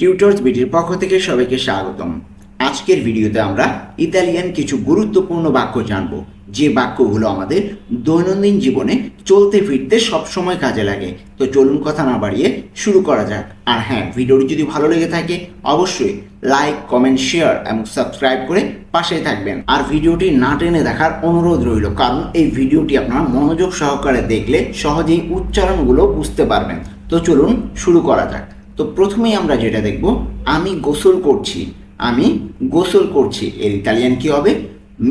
Tutors বিটির পক্ষ থেকে সবাইকে স্বাগতম। আজকের ভিডিওতে আমরা ইতালিয়ান কিছু গুরুত্বপূর্ণ বাক্য জানব। যে বাক্যগুলো আমাদের দৈনন্দিন জীবনে চলতে ফিরতে সবসময় কাজে লাগে। তো চলুন কথা না বাড়িয়ে শুরু করা যাক। আর হ্যাঁ ভিডিওটি যদি ভালো লেগে থাকে, অবশ্যই লাইক, কমেন্ট, শেয়ার এবং সাবস্ক্রাইব করে পাশে থাকবেন। আর ভিডিওটি না টেনে দেখার অনুরোধ রইল, কারণ এই ভিডিওটি আপনারা মনোযোগ সহকারে দেখলে সহজেই উচ্চারণগুলো বুঝতে পারবেন। তো চলুন শুরু করা যাক। তো প্রথমেই আমরা যেটা দেখব, আমি গোসল করছি। আমি গোসল করছি। এর ইতালিয়ান কি হবে?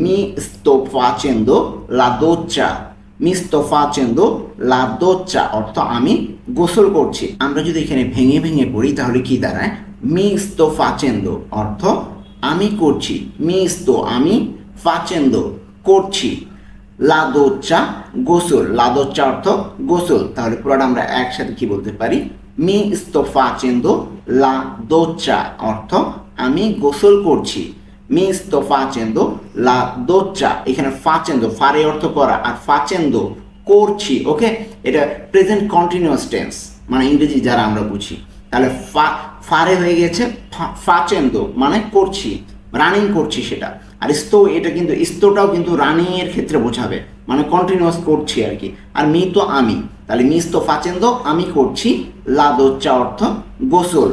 মি sto facendo la doccia মি sto facendo la doccia অর্থ আমি গোসল করছি। আমরা যদি এখানে ভেঙে ভেঙে পড়ি, তাহলে কি দাঁড়ায়? মি sto facendo অর্থ আমি করছি। মি sto আমি facendo করছি। লা দোচ্চা গোসল। লা দোচ্চা অর্থ গোসল। তাহলে পুরোটা আমরা একসাথে কি বলতে পারি? মি facendo la doccia অর্থ আমি গোসল করছি। মি sto facendo la doccia এখানে facendo ফারে অর্থ করা। আর facendo করছি, ওকে? এটা প্রেজেন্ট কন্টিনিউয়াস টেন্স মানে ইংরেজি যারা আমরা বুঝি। তাহলে ফা, ফারে হয়ে গেছে, ফা ফাচেন্দো মানে করছি রানিং করছি সেটা। আর स्तो এটা কিন্তু স্তোটাও কিন্তু রানিং এর ক্ষেত্রে বোঝাবে। মানে কন্টিনিউয়াস করছি আর কি। আর মি তো আমি। তাহলে মি sto facendo আমি করছি লা দোচ্চা অর্থ গোসল।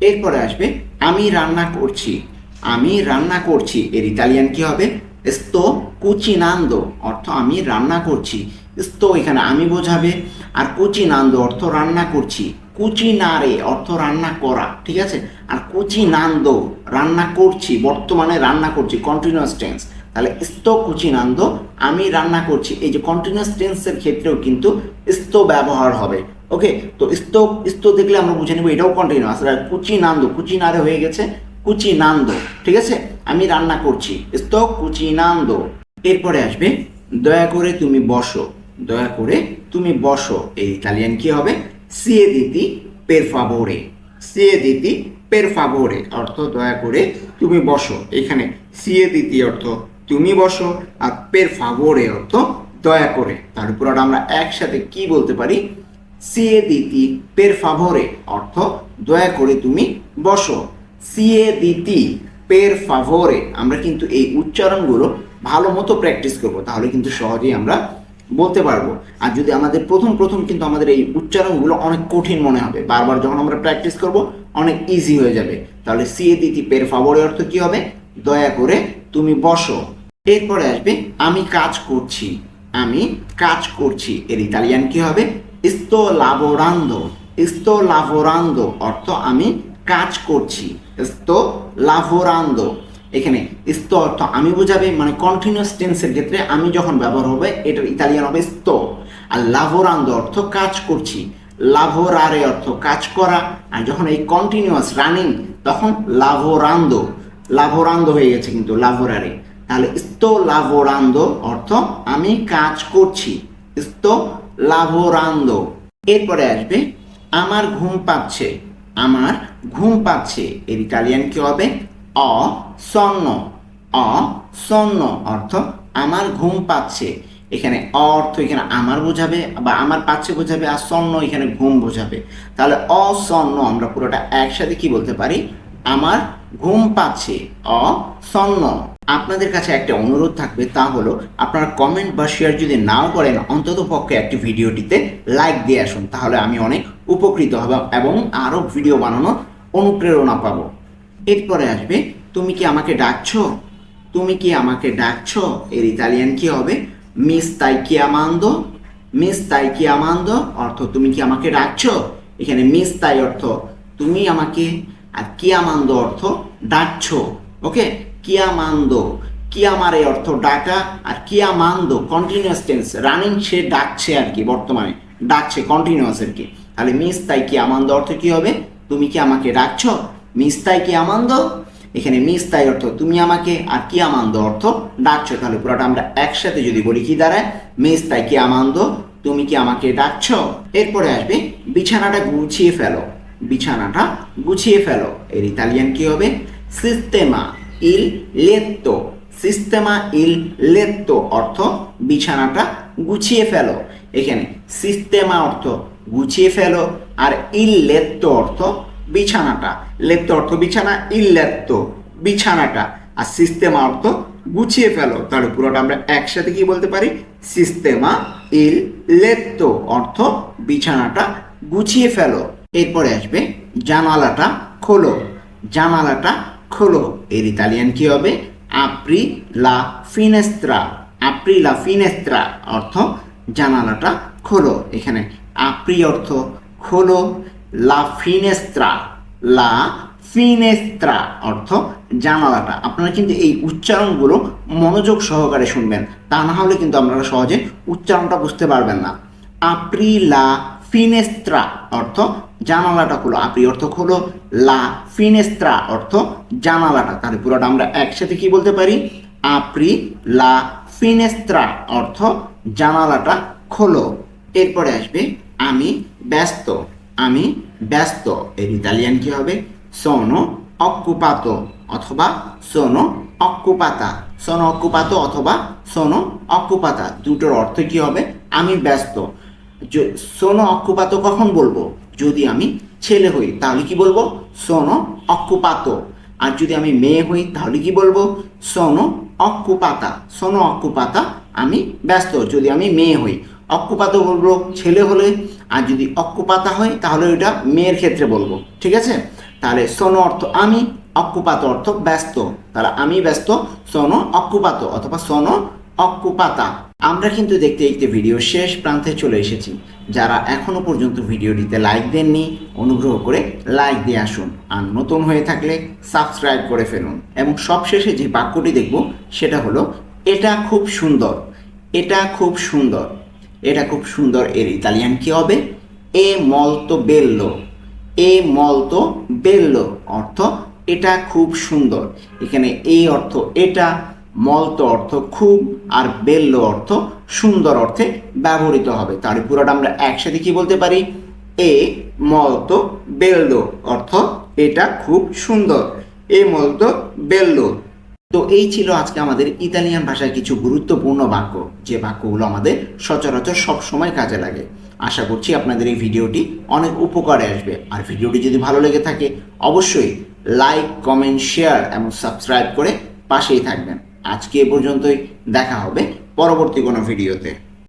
এরপরে আসবে, আমি রান্না করছি। আমি রান্না করছি। এর ইতালিয়ান কি হবে? sto cucinando অর্থ আমি রান্না করছি। স্তো এখানে আমি বোঝাবে। আর cucinando অর্থ রান্না করছি। কুচিনারে অর্থ রান্না করা, ঠিক আছে? আর কুচি কুচিনান্দো রান্না করছি, বর্তমানে রান্না করছি কন্টিনিউয়াস টেন্স তাহলে sto cucinando আমি রান্না করছি। এই যে কন্টিনিউয়াস টেন্সের ক্ষেত্রেও কিন্তু sto ব্যবহার হবে, ওকে? তো sto sto দেখলে আমরা বুঝে নেব এটাও কন্টিনিউয়াস আর কুচিনান্দো কুচিনারে হয়ে গেছে, কুচি কুচিনান্দো ঠিক আছে? আমি রান্না করছি sto cucinando এরপরে আসবে, দয়া করে তুমি বসো, দয়া করে তুমি বসো, এই ইতালিয়ান কি হবে? সিয়েদিতি পের ফাভোরে সিয়েদিতি পের ফাভোরে অর্থ দয়া করে তুমি বসো। এখানে সিয়েদিতি অর্থ তুমি বসো আর পের ফাভোরে অর্থ দয়া করে। তার পুরোটা আমরা একসাথে কি বলতে পারি? সিয়ে দিতি পের ফাভোরে অর্থ দয়া করে তুমি বসো। সিয়ে দিতি পের ফাভোরে আমরা কিন্তু এই উচ্চারণগুলো ভালো মতো প্র্যাকটিস করব, তাহলে কিন্তু সহজেই আমরা বলতে পারব। আর যদি আমাদের প্রথম প্রথম কিন্তু আমাদের এই উচ্চারণগুলো অনেক কঠিন মনে হবে। বারবার যখন আমরা প্র্যাকটিস করব, অনেক ইজি হয়ে যাবে। তাহলে সিয়ে দিতি পের ফাভরে অর্থ কি হবে? দয়া করে তুমি বসো। এরপরে আসবে, আমি কাজ করছি। আমি কাজ করছি। এর ইতালিয়ান কি হবে? sto lavorando sto lavorando অর্থ আমি কাজ করছি। sto lavorando এখানে sto অর্থ আমি বোঝাবে মানে কন্টিনিউয়াস টেন্সের ক্ষেত্রে আমি যখন ব্যবহার হবে, এটার ইতালিয়ান হবে sto আর লাভোরান্দো অর্থ কাজ করছি। লাভোরারে অর্থ কাজ করা। আর যখন এই কন্টিনিউয়াস রানিং তখন লাভোরান্দো। লাভোরান্দো হয়ে গেছে কিন্তু, লাভোরারে। তাহলে sto lavorando অর্থ আমি কাজ করছি। sto lavorando এরপরে আসবে, আমার ঘুম পাচ্ছে। আমার ঘুম পাচ্ছে। এর ইতালিয়ান কি হবে? অ সন্ন অ সন্ন অর্থ আমার ঘুম পাচ্ছে। এখানে অর্থ এখানে আমার বোঝাবে বা আমার পাচ্ছে বোঝাবে আর সন্ন এখানে ঘুম বোঝাবে। তাহলে অসন্ন আমরা পুরোটা একসাথে কি বলতে পারি? আমার ঘুম পাচ্ছে। অসন্ন। আপনাদের কাছে একটা অনুরোধ থাকবে, তা হলো আপনারা কমেন্ট বা শেয়ার যদি নাও করেন, অন্তত পক্ষে একটি ভিডিওটিতে লাইক দিয়ে আসুন। তাহলে আমি অনেক উপকৃত হব এবং আরও ভিডিও বানানোর অনুপ্রেরণা পাবো। এরপরে আসবে, তুমি কি আমাকে ডাকছো? তুমি কি আমাকে ডাকছো? এর ইতালিয়ান কি হবে? মিস তাই কি আমান্দো? মিস তাই কি আমান্দো? অর্থ, তুমি কি আমাকে ডাকছো? এখানে মিস তাই অর্থ, তুমি আমাকে আর কি আমান্দ অর্থ, ডাকছো। ওকে? কি আমান্দ? কি আমার এই অর্থ, ডাকা। আর কি আমান্দ? কন্টিনিউয়াস টেন্স রানিং সে ডাকছে আর কি বর্তমানে, ডাকছে কন্টিনিউয়াস আর কি। তাহলে মিস তাই কি আমান্দ অর্থ কি হবে? তুমি কি আমাকে ডাকছো? মিস তাই কি আমান্দ এখানে মিস্তাই অর্থ তুমি আমাকে আর কি আমান্দ অর্থ ডাকছো? তাহলে পুরোটা আমরা একসাথে যদি বলি, কি দাঁড়ায় মিস্তাই কি আমান্দ তুমি কি আমাকে ডাকছো? এরপরে আসবে, বিছানাটা গুছিয়ে ফেলো। বিছানাটা গুছিয়ে ফেলো। এর ইতালিয়ান কি হবে? সিস্তেমা ইল লেত্তো। সিস্তেমা ইল লেত্তো অর্থ বিছানাটা গুছিয়ে ফেলো। এখানে সিস্তেমা অর্থ গুছিয়ে ফেলো আর ইল লেত্তো অর্থ বিছানাটা। লেত্ত অর্থ বিছানা ইল্লেত্ত বিছানাটা। আর সিস্টেমা অর্থ গুছিয়ে ফেলো। তাহলে পুরোটা আমরা একসাথে কি বলতে পারি? সিস্টেমা ইল লেত্তো অর্থ বিছানাটা গুছিয়ে ফেলো। এরপরে আসবে জানালাটা খোলো। জানালাটা খোলো। এর ইতালিয়ান কি হবে? আপ্রি লা ফিনেস্ত্রা। আপ্রি লা ফিনেস্ত্রা অর্থ জানালাটা খোলো। এখানে আপ্রি অর্থ খোলো। লা ফিনেস্ত্রা লা ফিনেস্ত্রা অর্থ জানালাটা। আপনারা কিন্তু এই উচ্চারণগুলো মনোযোগ সহকারে শুনবেন। তা না হলে কিন্তু আপনারা সহজে উচ্চারণটা বুঝতে পারবেন না। আপ্রি লা ফিনেস্ত্রা অর্থ জানালাটা খোলো। আপরি অর্থ খোলো, লা ফিনেস্ত্রা অর্থ জানালাটা। তাহলে পুরোটা আমরা একসাথে কি বলতে পারি? আপরি লা ফিনেস্ত্রা অর্থ জানালাটা খোলো। এরপরে আসবে, আমি ব্যস্ত। আমি ব্যস্ত। এর ইতালিয়ান কি হবে? সোনো অকুপাত অথবা সোনো অক্কুপাতা সোনো অকুপাত অথবা সোনো অক্কুপাতা দুটোর অর্থ কি হবে? আমি ব্যস্ত। সোনো অক্কুপাতো কখন বলব? যদি আমি ছেলে হই, তাহলে কি বলব? সোনো অক্কুপাতো আর যদি আমি মেয়ে হই, তাহলে কি বলব? সোনো অক্কুপাতা সোনো অক্কুপাতা আমি ব্যস্ত। যদি আমি মেয়ে হই অক্কুপাতো বলব ছেলে হলে আর যদি অক্কুপাতা হয়, তাহলে ওইটা মেয়ের ক্ষেত্রে বলব, ঠিক আছে? তাহলে সোনো অর্থ আমি অক্কুপাত অর্থ ব্যস্ত। তাহলে আমি ব্যস্ত, সোনো অক্কুপাত অথবা সোনো অক্কুপাতা আমরা কিন্তু দেখতে দেখতে ভিডিও শেষ প্রান্তে চলে এসেছি। যারা এখনও পর্যন্ত ভিডিওটিতে লাইক দেননি, অনুগ্রহ করে লাইক দিয়ে আসুন। আর নতুন হয়ে থাকলে সাবস্ক্রাইব করে ফেলুন। এবং সবশেষে যে বাক্যটি দেখব, সেটা হলো, এটা খুব সুন্দর, এটা খুব সুন্দর। এটা খুব সুন্দর এর ইতালিয়ান কি হবে? এ মলতো বেল্লো। এ মলতো বেল্লো। অর্থ এটা খুব সুন্দর। এখানে এই অর্থ এটা, মলতো অর্থ খুব আর বেল্লো অর্থ সুন্দর অর্থে ব্যবহৃত হবে। তাহলে পুরোটা আমরা একসাথে কি বলতে পারি? এ মলতো বেল্লো। অর্থ এটা খুব সুন্দর। এ মলতো বেল্লো। তো এই ছিল আজকে আমাদের ইতালিয়ান ভাষায় কিছু গুরুত্বপূর্ণ বাক্য। যে বাক্যগুলো আমাদের সচরাচর সব সময় কাজে লাগে। আশা করছি আপনাদের এই ভিডিওটি অনেক উপকারে আসবে। আর ভিডিওটি যদি ভালো লেগে থাকে, অবশ্যই লাইক, কমেন্ট, শেয়ার এবং সাবস্ক্রাইব করে পাশেই থাকবেন। আজকে এ পর্যন্তই, দেখা হবে পরবর্তী কোনো ভিডিওতে।